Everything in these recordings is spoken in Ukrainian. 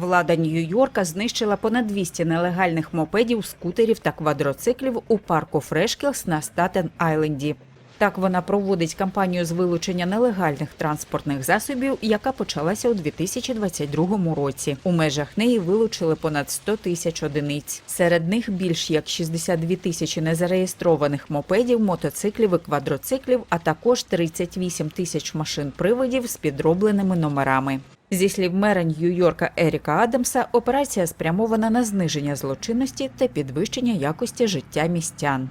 Влада Нью-Йорка знищила понад 200 нелегальних мопедів, скутерів та квадроциклів у парку Фрешкілс на Статен-Айленді. Так вона проводить кампанію з вилучення нелегальних транспортних засобів, яка почалася у 2022 році. У межах неї вилучили понад 100 тисяч одиниць. Серед них більш як 62 тисячі незареєстрованих мопедів, мотоциклів і квадроциклів, а також 38 тисяч машин-приводів з підробленими номерами. Зі слів мера Нью-Йорка Еріка Адамса, операція спрямована на зниження злочинності та підвищення якості життя містян.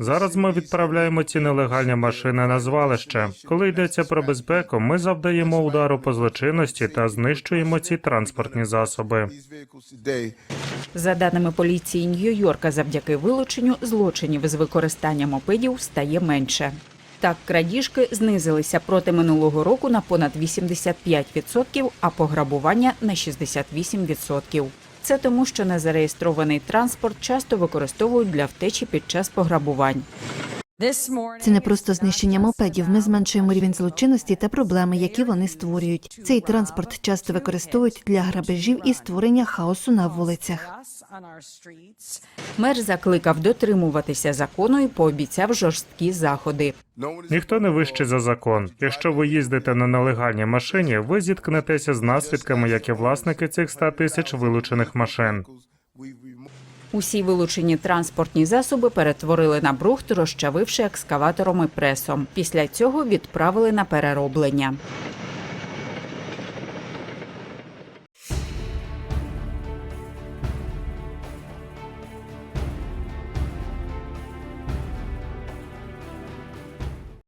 Зараз ми відправляємо ці нелегальні машини на звалище. Коли йдеться про безпеку, ми завдаємо удару по злочинності та знищуємо ці транспортні засоби. За даними поліції Нью-Йорка, завдяки вилученню злочинів з використанням мопедів стає менше. Так, крадіжки знизилися проти минулого року на понад 85%, а пограбування на 68%. Це тому, що незареєстрований транспорт часто використовують для втечі під час пограбувань. Це не просто знищення мопедів. Ми зменшуємо рівень злочинності та проблеми, які вони створюють. Цей транспорт часто використовують для грабежів і створення хаосу на вулицях. Мер закликав дотримуватися закону і пообіцяв жорсткі заходи. Ніхто не вищий за закон. Якщо ви їздите на нелегальній машині, ви зіткнетеся з наслідками, як і власники цих 100 тисяч вилучених машин. Усі вилучені транспортні засоби перетворили на брухт, розчавивши екскаватором і пресом. Після цього відправили на перероблення.